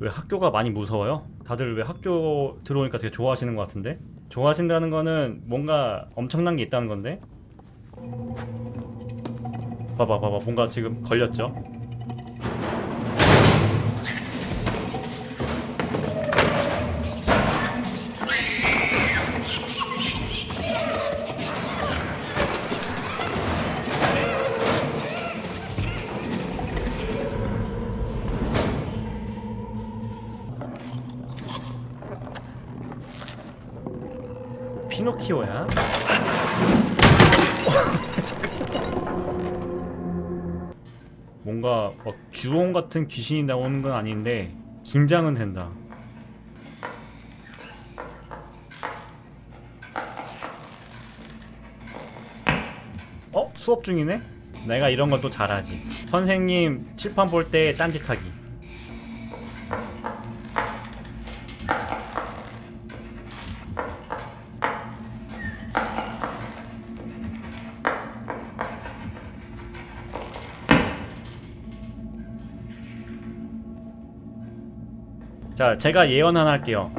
왜 학교가 많이 무서워요? 다들 왜 학교 들어오니까 되게 좋아하시는 것 같은데? 좋아하신다는 거는 뭔가 엄청난 게 있다는 건데? 봐봐 봐봐 뭔가 지금 걸렸죠? 피노키오야? 뭔가 막 주홍 같은 귀신이 나오는 건 아닌데 긴장은 된다. 어? 수업 중이네? 내가 이런 건 또 잘하지. 선생님 칠판 볼 때 딴짓하기. 자, 제가 예언 하나 할게요.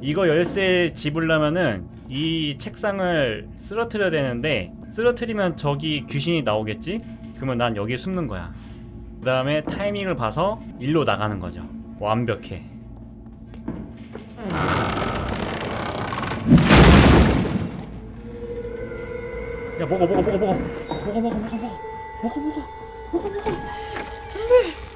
이거 열쇠 집으려면은 이 책상을 쓰러뜨려야 되는데 쓰러뜨리면 저기 귀신이 나오겠지? 그러면 난 여기에 숨는 거야. 그 다음에 타이밍을 봐서 일로 나가는 거죠. 완벽해. 야 먹어 먹어 먹어 먹어 먹어 먹어 먹어 먹어 먹어 먹어 먹어 먹어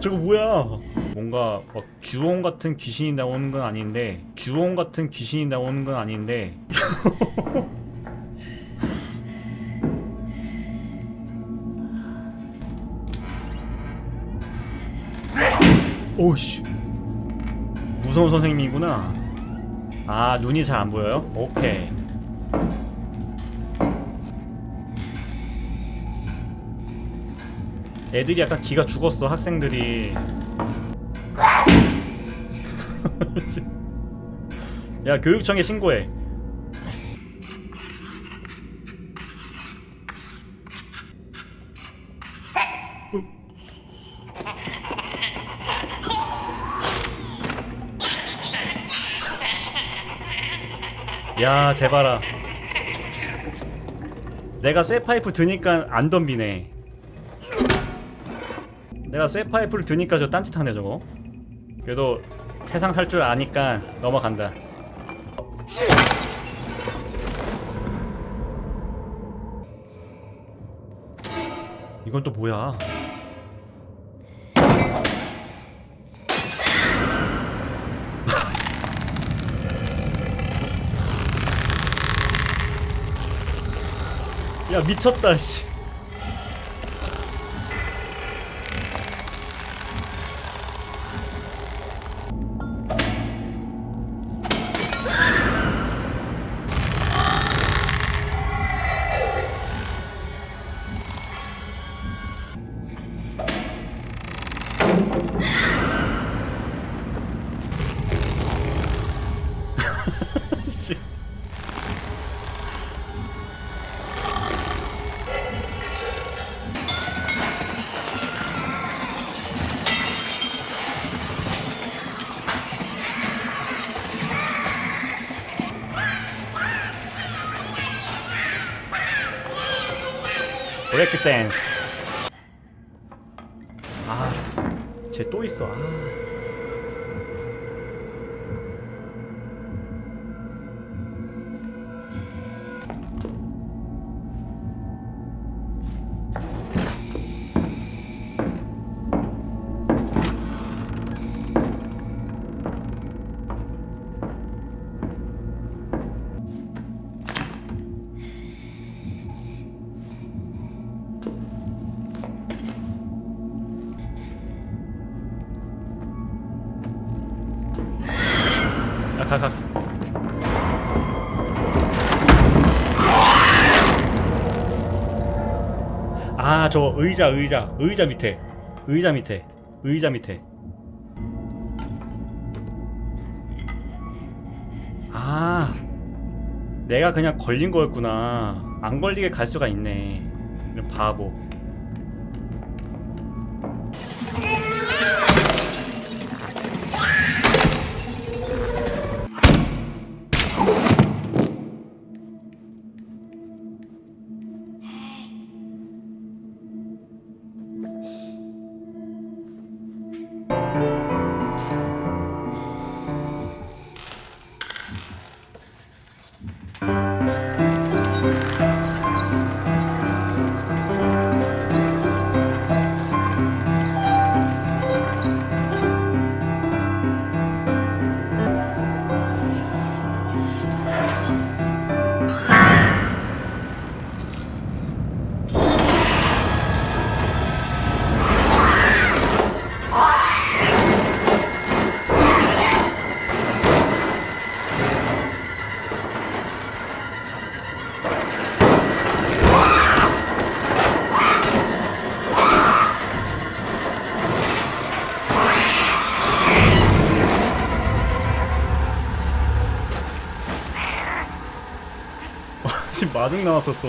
저거 뭐야? 뭔가 막 주홍 같은 귀신이 나오는 건 아닌데 주홍 같은 귀신이 나오는 건 아닌데 오씨 무서운 선생님이구나. 아 눈이 잘 안 보여요? 오케이. 애들이 약간 기가 죽었어 학생들이. 야 교육청에 신고해. 야 제발아 내가 쇠파이프 드니까 안 덤비네 내가 쇠파이프를 드니까 저 딴짓하네 저거. 그래도 세상 살 줄 아니까 넘어간다. 이건 또 뭐야? 야 미쳤다 씨. 씨. 브레이크 댄스. 아, 쟤 또 있어. 아. 아, 가, 가. 아, 저 의자, 의자, 의자 밑에. 의자 밑에. 의자 밑에. 아. 내가 그냥 걸린 거였구나. 안 걸리게 갈 수가 있네. 바보 지금 마중 나왔어 또